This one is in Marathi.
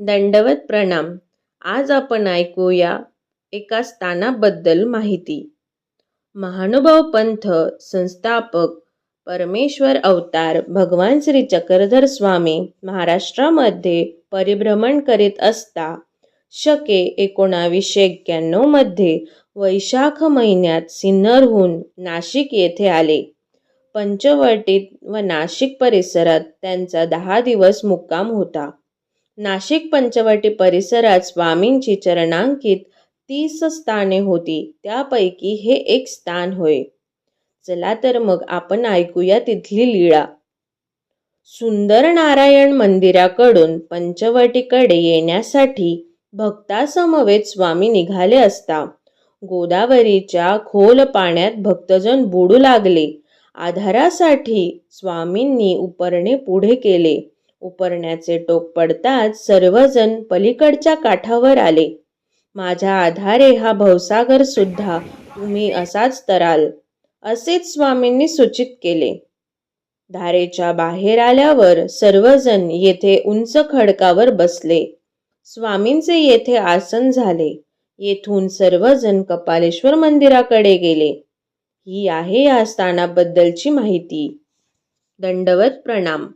दंडवत प्रणाम. आज आपण ऐकूया एका स्थानाबद्दल माहिती. महानुभाव पंथ संस्थापक परमेश्वर अवतार भगवान श्री चक्रधर स्वामी महाराष्ट्रामध्ये परिभ्रमण करीत असता शके एकोणावीसशे एक्क्याण्णवमध्ये वैशाख महिन्यात सिन्नरहून नाशिक येथे आले. पंचवटीत व नाशिक परिसरात त्यांचा दहा दिवस मुक्काम होता. नाशिक पंचवटी परिसरात स्वामींची चरणांकित तीस स्थाने होती. त्यापैकी हे एक स्थान होय. चला तर मग आपण ऐकूया तिथली लीळा. सुंदर नारायण मंदिराकडून पंचवटीकडे येण्यासाठी भक्तासमवेत स्वामी निघाले असता गोदावरीच्या खोल पाण्यात भक्तजन बुडू लागले. आधारासाठी स्वामींनी उपरणे पुढे केले. उपरण्याचे टोक पडताच सर्वजण पलीकडच्या काठावर आले. माझ्या आधारे हा भवसागर सुद्धा तुम्ही असाच तराल असेच स्वामींनी सूचित केले. धारेच्या बाहेर आल्यावर सर्वजण येथे उंच खडकावर बसले. स्वामींचे येथे आसन झाले. येथून सर्वजण कपालेश्वर मंदिराकडे गेले. ही आहे या स्थानाबद्दलची माहिती. दंडवत प्रणाम.